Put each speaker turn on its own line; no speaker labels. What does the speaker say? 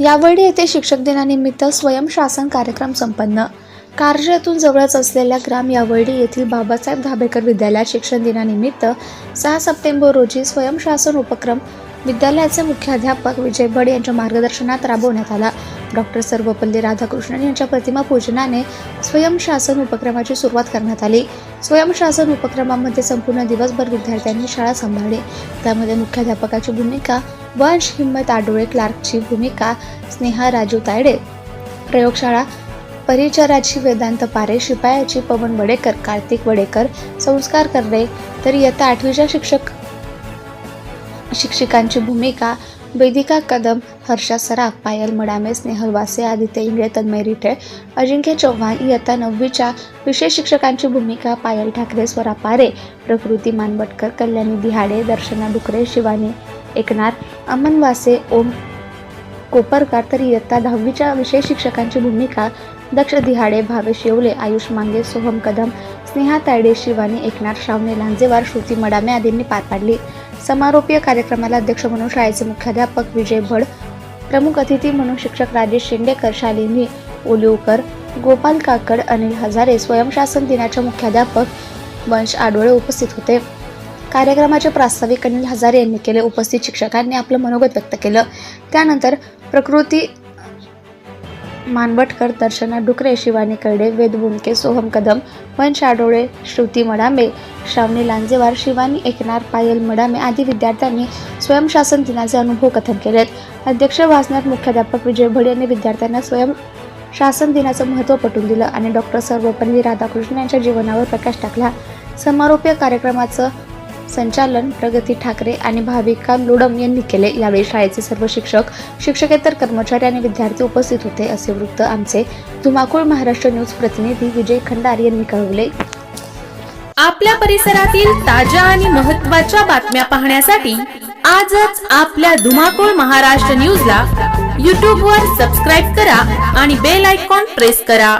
यावेळी येथे शिक्षक दिनानिमित्त स्वयंशासन कार्यक्रम संपन्न. कारजेतून जवळच असलेल्या ग्राम यावर्डी येथील बाबासाहेब धाबेकर विद्यालयात शिक्षण दिनानिमित्त सहा सप्टेंबर रोजी स्वयंशासन उपक्रम विद्यालयाचे मुख्याध्यापक विजय भड यांच्या मार्गदर्शनात राबवण्यात आला. डॉक्टर सर्वपल्ली राधाकृष्णन यांच्या प्रतिमा पूजनाने स्वयंशासन उपक्रमाची सुरुवात करण्यात आली. स्वयंशासन उपक्रमामध्ये संपूर्ण दिवसभर विद्यार्थ्यांनी शाळा सांभाळली. त्यामध्ये मुख्याध्यापकाची भूमिका वंश हिम्मत आडोळे क्लार्कची भूमिका स्नेहा राजू तायडे. प्रयोगशाळा परिचराची वेदांत पारे शिपायाची पवन वडेकर कार्तिक वडेकर संस्कार करणे तर इयत्ता आठवीच्या शिक्षक शिक्षिकांची भूमिका वेदिका कदम हर्षा सराफ पायल मडामे स्नेहल वासे आदित्य इंगळे तन्मय रिठे अजिंक्य चव्हाण इयत्ता नववीच्या विशेष शिक्षकांची भूमिका पायल ठाकरे स्वरा पारे प्रकृती मानवटकर कल्याणी दिहाडे दर्शना डुकरे शिवानी एकनाथ अमन वासे ओम कोपरकर तर इयत्ता दहावीच्या विषय शिक्षकांची भूमिका. दक्ष दिहाडे भावेश येवले आयुष मांगे सोहम कदम स्नेहा तायडे शिवानी एकनाथ श्रावणे लांजेवार श्रुती मडामे आदींनी पार पाडली. समारोपीय कार्यक्रमाला अध्यक्ष म्हणून शाळेचे मुख्याध्यापक विजय भड प्रमुख अतिथी म्हणून शिक्षक राजेश शिंदेकर शालिनी ओलिवकर गोपाल काकड अनिल हजारे स्वयंशासन दिनाच्या मुख्याध्यापक वंश आडोळे उपस्थित होते. कार्यक्रमाचे प्रास्ताविक अनिल हजारे यांनी केले. उपस्थित शिक्षकांनी आपलं मनोगत व्यक्त केलं. त्यानंतर प्रकृती मानवटकर दर्शना डुकरे शिवानी कर्डे वेद बुमके सोहम कदम वंश आडोळे श्रुती मडामे श्रावणी लांजेवार शिवानी एकनार पायल मडामे आदी विद्यार्थ्यांनी स्वयंशासन दिनाचे अनुभव कथन केलेत. अध्यक्ष भाषणात मुख्याध्यापक विजय भड यांनी विद्यार्थ्यांना स्वयं शासन दिनाचं महत्त्व पटवून दिलं आणि डॉक्टर सर्वपल्ली राधाकृष्ण यांच्या जीवनावर प्रकाश टाकला. समारोपीय कार्यक्रमाचं संचालन प्रगती ठाकरे आणि भाविका लोडम यांनी केले. यावेळी शाळेचे सर्व शिक्षक शिक्षकेतर कर्मचारी आणि विद्यार्थी उपस्थित होते असे वृत्त आमचे धुमाकूळ महाराष्ट्र न्यूज प्रतिनिधी विजय खंडार यांनी कळवले.
आपल्या परिसरातील ताज्या आणि महत्त्वाच्या बातम्या पाहण्यासाठी आजच आपल्या धुमाकूळ महाराष्ट्र न्यूजला यूट्यूबवर सबस्क्राईब करा आणि बेल आयकॉन प्रेस करा.